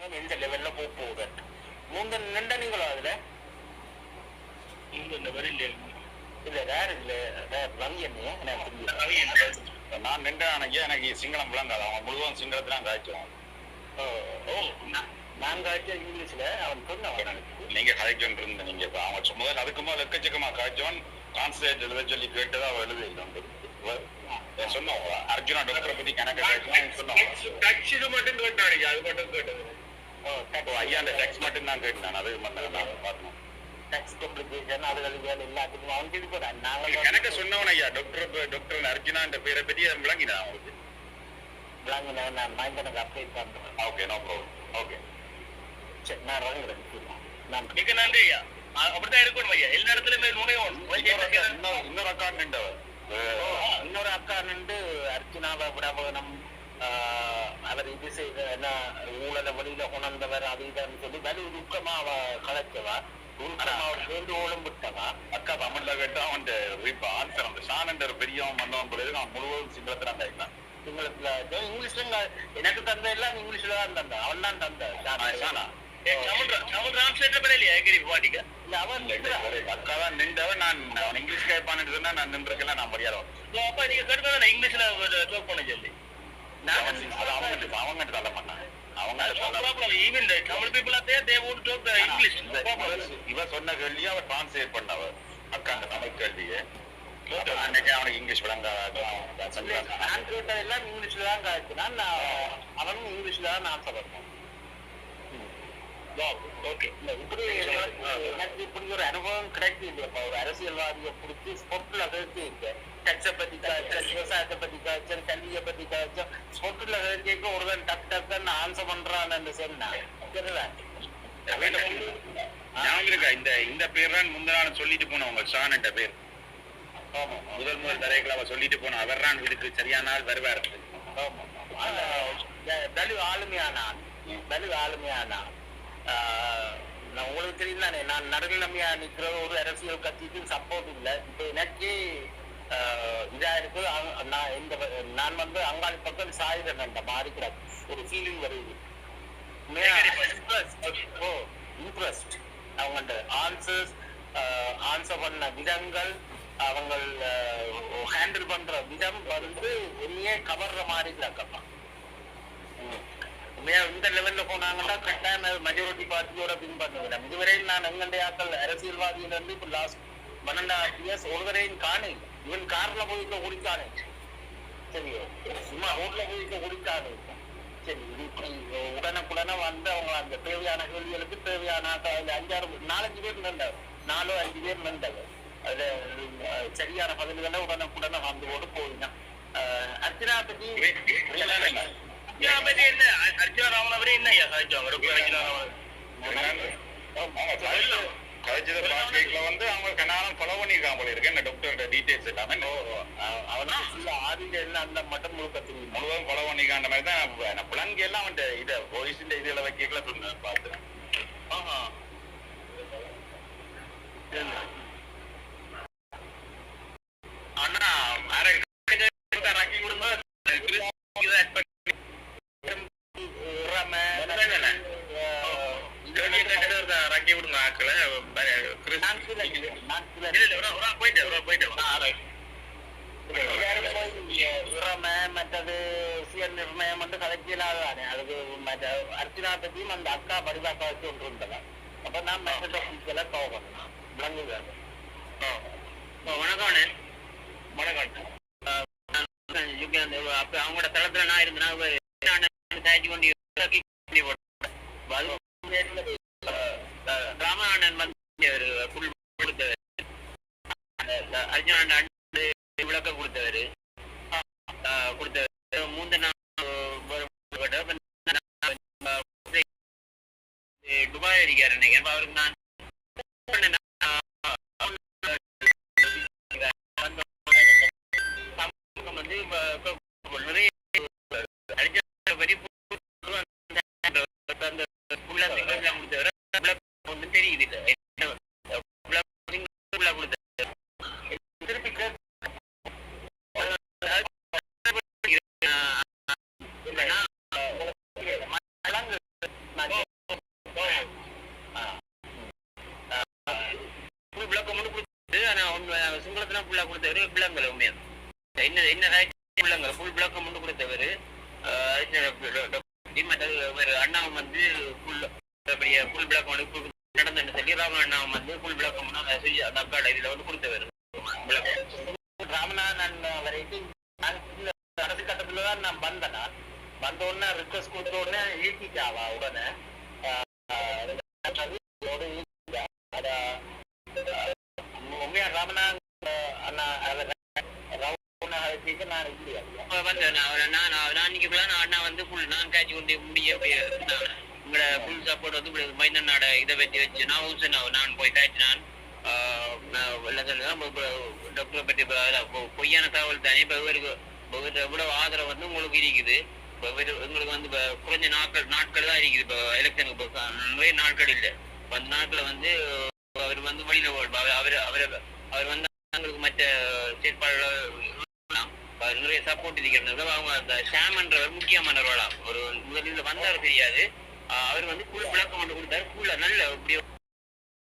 எந்த லெவல்ல போக போகுது மூன்று நின்ற நீங்களோ அதுல? இந்த வரையில் இல்ல வேற இல்ல. வேற ரவி நான் நின்ற அன்னைக்கு எனக்கு சிங்களம் விளங்காது? அவன் முழுவதும் சிங்களத்துல காய்ச்சுவான். ஓ நான் காய்ச்ச இங்கிலீஷ்ல அவன் சொன்னவன் நீங்க கதைக்கிட்டு இருந்த நீங்க. அவன் சும்மா அதுக்கு முதல்ல எக்கச்சக்கமா காய்ச்சவன் கான்சன்ட்ரேட் எழுத சொல்லி கேட்டதா அவன் எழுதி சொன்னோம் அர்ஜுனா டாக்டரை பத்தி கணக்கு சொன்னோம் மட்டும் கேட்டாரு அது மட்டும் கேட்டது ஓ அப்போ ஐயா அந்த டெக்ஸ்ட் மட்டும் தான் கேட்டேன் அது மட்டும் நான் பார்க்கணும். டெக்ஸ்ட் கம்ப்ளிகேஷன் வேலை எல்லாத்துக்கும் போறான் நாங்கள் கணக்க சொன்னவன் ஐயா. டாக்டர் டாக்டர் அர்ஜுனா இந்த பேரை பத்தி அது விளங்கினான் அவங்களுக்கு நான் அப்டேட் பண்றேன். ஓகே நோ ப்ராப்ளம் ஓகே சரி நான் மிக நன்றி ஐயா. அப்படித்தான் இருக்கணும் ஐயா. எல்லா இடத்துலயுமே இன்னொரு இன்னொரு அக்கா நின்றவர். இன்னொரு அக்கா நின்று அர்ச்சனாவை விடபகனம் அவர் இது செய்த என்ன ஊழல வழியில உணர்ந்தவர் அது இதுன்னு சொல்லி வலி துக்கமா அவ கலைச்சவா? அவ வேண்டுகோளும் விட்டவா? அக்கா தமிழ்ல கேட்டா அவன் இப்ப ஆன்சர் அந்த ஷான் என்ற பெரியவன் வந்தவன் பிறகு நான் முழுவதும் சிங்களத்துல கேட்கிறேன் சிங்களத்துல இதோ இங்கிலீஷ்ல இங்க- எனக்கு தந்த எல்லாம் இங்கிலீஷ்ல தான் தந்த. அவன் தான் தந்த. ஷானா தமிழ் தமிழ் டிரான்ஸ்லேட்டர் பண்ண இல்லையா? ஏகரி பாட்டிக்க? இல்ல அவன் இல்ல, இல்ல, நின்றா. இல்ல, அக்கா தான் நின்றவன். நான் அவன் இங்கிலீஷ் கேட்பான்னு சொன்னா நான் நின்றுக்கல நான் மரியாதை அப்பா நீங்க கேட்டதானே இங்கிலீஷ்ல சொல்லி. நான் அது அவங்க அவங்க தள்ள பண்ணாங்க அவங்க problem even Tamil people are there they would talk English இவ சொன்ன கேள்வியை அவர் டிரான்ஸ்லேட் பண்ணவ அக்கா அந்த தமிழ் கேள்வியை. அன்னைக்கு அவனுக்கு இங்கிலீஷ் விளங்காது நான் கேட்டதெல்லாம் இங்கிலீஷ்ல தான் காய்ச்சினான் நான் அவனும் இங்கிலீஷ்ல தான் ஆன்சர் ஓகே இப்படி எனக்கு இப்படி ஒரு அனுபவம் கிடைக்குது இல்லையாப்பா ஒரு அரசியல்வாதியை பிடிச்சி இருக்கு டச்சை பத்தி காய்ச்சல் விவசாயத்தை பத்தி காய்ச்சல் ஸ்பொட்ல கேட்க ஒருவன் டக் டக்குன்னு ஆன்சர் பண்றான்னு சொன்னா. தெரியல? ஞாபகம் இருக்கா? இந்த இந்த பேர் தான் முந்தின நாள் சொல்லிட்டு போனவங்க ஷான் என்ற பேர் முதல் முதல் தரைகளை சொல்லிட்டு போன அவர் தான் இதுக்கு சரியான நாள் வருவார். வலு ஆளுமையான ஆள் வலு ஆளுமையான? ஆள் நான் உங்களுக்கு தெரியும் தானே நான் நடுநிலைமையா நிக்கிற ஒரு அரசியல் கட்சிக்கு சப்போர்ட் இல்லை. இப்ப எனக்கே இதா இருக்கு. நான் இந்த நான் வந்து அங்காளி பக்கம் சாயிரம் அந்த மாதிரி ஒரு ஃபீலிங் வருது. இன்ட்ரெஸ்ட் ஓ ஆன்சர்ஸ் ஆன்சர் பண்ண விதங்கள் அவங்க ஹேண்டில் பண்ற விதம் வந்து உண்மையே கவர்ற மாதிரி இருக்கப்பா உண்மையா? இந்த லெவல்ல போனாங்கன்னா கட்டாயம் மெஜாரிட்டி பார்ட்டியோட பின் பண்ணுவேன். இதுவரையும் நான் எங்களுடைய ஆக்கள் அரசியல்வாதியில இருந்து லாஸ்ட் பன்னெண்டு இயர்ஸ் ஒருவரையும் காணே இவன் கார்ல போயிட்டு குடிக்கானே சரியோ சும்மா ரோட்ல போயிட்டு குடிக்கானே சரி இப்படி உடனுக்குடனே வந்து அவங்க அந்த தேவையான கேள்விகளுக்கு தேவையான அஞ்சாறு நாலஞ்சு பேர் நின்றார். நாலோ அஞ்சு பேர் நின்றாங்க அஹ், சரியான பதில்களை உடனுக்குடனே வந்து போட்டு போயினான் அர்ச்சனா பத்தி என்ன? அ- அர்ஜுனா ராமன் அவரே என்ன? ஐயா சாதிச்சாங்க ரொம்ப அர்ஜுனா ராமன் கழிச்சத பாஸ்கேட்ல வந்து அவங்க கனாலம் ஃபாலோ பண்ணிருக்காங்க போல இருக்கு. என்ன டாக்டரோட டீடைல்ஸ் எல்லாமே. அவனுக்கு full ஆதியில எல்லாம் அந்த மட்டும் முழுக்க முழுவதும் ஃபாலோ பண்ணிருக்காங்க மாதிரி தான் நான் புலங்கு எல்லாம் அவன்கிட்ட இதை இந்த இதுல வைக்கல சொன்னேன் பார்த்தேன் ஆஹா. அண்ணா ராக்கி கொடுங்க ராக்கி விடுங்க. ஆக்களை நான் சில நான் சில போயிட்டு போயிட்டு மற்றது சுய நிர்ணயம் வந்து அதுக்கு மற்ற அர்ச்சனா பத்தியும் அந்த அக்கா பரிதாக்கா வச்சு ஒன்று அப்ப நான் மற்ற டெக்னிக்கல போகணும் விளங்குவேன் வணக்கம் வணக்கம் அப்ப அவங்களோட தளத்துல நான் இருந்தேன்னா தாய்ச்சி கொண்டு ராமநாதன் வந்து ஒரு புல் கொடுத்தவர் அர்ஜுனா அண்டு விளக்கம் கொடுத்தவர். கொடுத்தவர். மூந்த துபாய் அடிக்காரு நினைக்கிறேன் அவருக்கு நான் தெரியுது வந்து இப்ப- இப்ப நிறைய அடிச்ச வரி அந்த புள்ள சிங்கிள் கொடுத்தவரை ஒன்றும் தெரியுது இல்லை புள்ள கொடுத்த திருப்பி கேட்க விளங்கு நான் பிள்ளைங்க ஃபுல் பிளாக் மட்டும் கொடுத்தவர் அண்ணாவும் வந்து ஃபுல் ஃபுல் பிளாக் வந்து full நடந்துன்னு சொல்லி ராமன் அண்ணாவும் வந்து ஃபுல் பிளாக் வந்து அந்த இதுல வந்து கொடுத்தவர். விளக்கம் ராமநாதன் வரைக்கும் நான் கட்டத்துல தான் நான் வந்தேன் வந்த உடனே ரிக்வஸ்ட் கொடுத்த உடனே ஈட்டிட்டாவா உடனே ஆஹ் ஆஹ் அது இதோட ஈட்டிட்டா. அத, ஆஹ் உண்மையா ராமநாதன் ஆஹ் அண்ணா அவர் ரவுனா வச்சுட்டு நான் இல்லையா நான் நான் நான் அன்னைக்குள்ள நான் நான் வந்து ஃபுல் நான் காய்ச்சி கொண்டு முடிய உங்களோட ஃபுல் சப்போர்ட் வந்து இப்படி நாட இதை வச்சு வச்சு நான் ஹவுஸ் நான் போய் காய்ச்சினான் டாக்டரை பற்றி பொய்யான தகவல் தானே. இப்போ இவருக்கு எவ்வளவு ஆதரவு வந்து உங்களுக்கு இருக்குது. எங்களுக்கு வந்து இப்போ குறைஞ்ச நாட்கள் நாட்கள் தான் இருக்குது. இப்போ எலெக்ஷனுக்கு இப்போ நிறைய நாட்கள் இல்லை. இப்ப அந்த நாட்களில் வந்து அவர் வந்து வழியில் அவர் அவர் அவர் அவர் வந்து எங்களுக்கு மற்ற செயற்பாடுகள் நிறைய சப்போர்ட் இருக்கிறது அவங்க அந்த ஷாம்ன்றவர் முக்கியமானவர்களா ஒரு முதலில் வந்தார் தெரியாது. அவர் வந்து ஃபுல் விளக்கம் கொண்டு கொடுத்தாரு. ஃபுல்லா நல்ல இப்படி